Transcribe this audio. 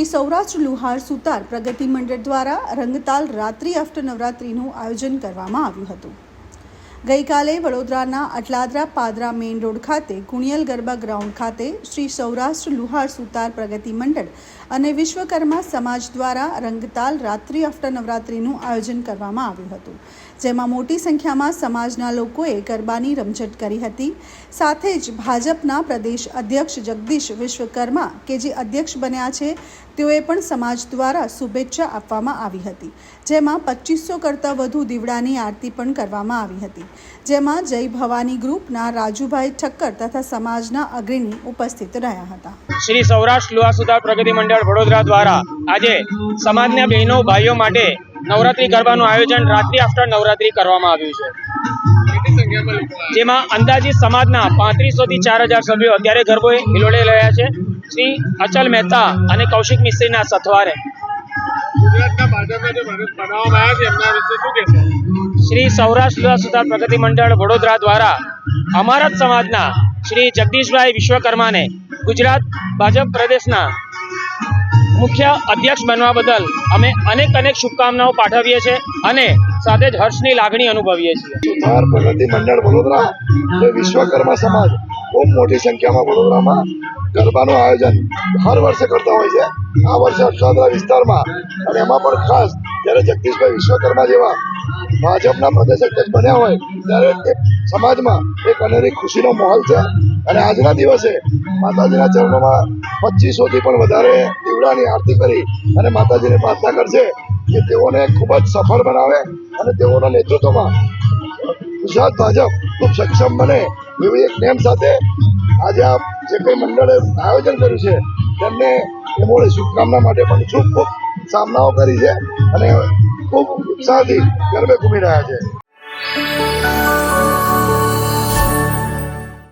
શ્રી સૌરાષ્ટ્ર લુહાર સુતાર પ્રગતિ મંડળ દ્વારા રંગતાલ રાત્રિ આફ્ટર નવરાત્રિનું આયોજન કરવામાં આવ્યું હતું. ગઈકાલે વડોદરાના અટલાદરા પાદરા મેઇન રોડ ખાતે કુણિયલ ગરબા ગ્રાઉન્ડ ખાતે શ્રી સૌરાષ્ટ્ર લુહાર સુતાર પ્રગતિ મંડળ અને વિશ્વકર્મા સમાજ દ્વારા રંગતાલ રાત્રિ આફ્ટર નવરાત્રિનું આયોજન કરવામાં આવ્યું હતું, જેમાં મોટી સંખ્યામાં સમાજના લોકોએ ગરબાની રમઝટ કરી હતી. સાથે જ ભાજપના પ્રદેશ અધ્યક્ષ જગદીશ વિશ્વકર્મા, કે જે અધ્યક્ષ બન્યા છે, તેઓએ પણ સમાજ દ્વારા શુભેચ્છા આપવામાં આવી હતી, જેમાં પચીસો કરતાં વધુ દીવડાની આરતી પણ કરવામાં આવી હતી. જેમાં જય ભવાની ગ્રુપના રાજુભાઈ ઠક્કર તથા સમાજના અગ્રણી ઉપસ્થિત રહ્યા હતા. શ્રી સૌરાષ્ટ્ર લુવા સુધાર પ્રગતિ મંડળ વડોદરા દ્વારા આજે સમાજના બહેનો ભાઈઓ માટે નવરાત્રી ગરબાનું આયોજન રાત્રિ આફ્ટર નવરાત્રી કરવામાં આવ્યું છે. જેમાં અંદાજિત સમાજના પાંત્રીસો થી ચાર હજાર સભ્યો અત્યારે ગરબો હિલોડે રહ્યા છે. શ્રી અચલ મહેતા અને કૌશિક મિસ્ત્રીના સથવારે. ગુજરાતના ભાજપના જે ભારત બનાવવામાં આવ્યા છે એમના વિશે શું કહેશો? શ્રી સૌરાષ્ટ્ર સુધાર પ્રગતિ મંડળ વડોદરા દ્વારા અમારા સમાજના શ્રી જગદીશભાઈ વિશ્વકર્માને ગુજરાત ભાજપ પ્રદેશના મુખ્ય અધ્યક્ષ બનવા બદલ અમે અનેક અનેક શુભકામનાઓ પાઠવીએ છીએ અને સાથે જ હર્ષની લાગણી અનુભવીએ છીએ. પ્રગતિ મંડળ વડોદરા વિશ્વકર્મા સમાજ બહુ મોટી સંખ્યામાં વડોદરામાં ગરબાનું આયોજન હર વર્ષે કરતા હોય છે. આ વર્ષે વિસ્તારમાં અને એમાં પણ ખાસ જ્યારે જગદીશભાઈ વિશ્વકર્મા જેવા ભાજપના પ્રદેશ અધ્યક્ષ બન્યા હોય, ત્યારે સમાજમાં એક અનેરી ખુશીનો માહોલ છે. અને આજના દિવસે માતાજીના ચરણોમાં પચીસોથી પણ વધારે દીવડાની આરતી કરી અને માતાજીને પ્રાર્થના કરશે કે તેઓને ખૂબ જ સફળ બનાવે અને તેઓના નેતૃત્વમાં ગુજરાત ભાજપ ખૂબ સક્ષમ બને એવી એક નેમ સાથે આજે આ જે કંઈ મંડળે આયોજન કર્યું છે, તેમને મોડે શુભકામના માટે પણ ખૂબ ખૂબ સામનાઓ કરી છે. અને ખૂબ ઉત્સાહથી ગરબે ઘૂમી રહ્યા છે.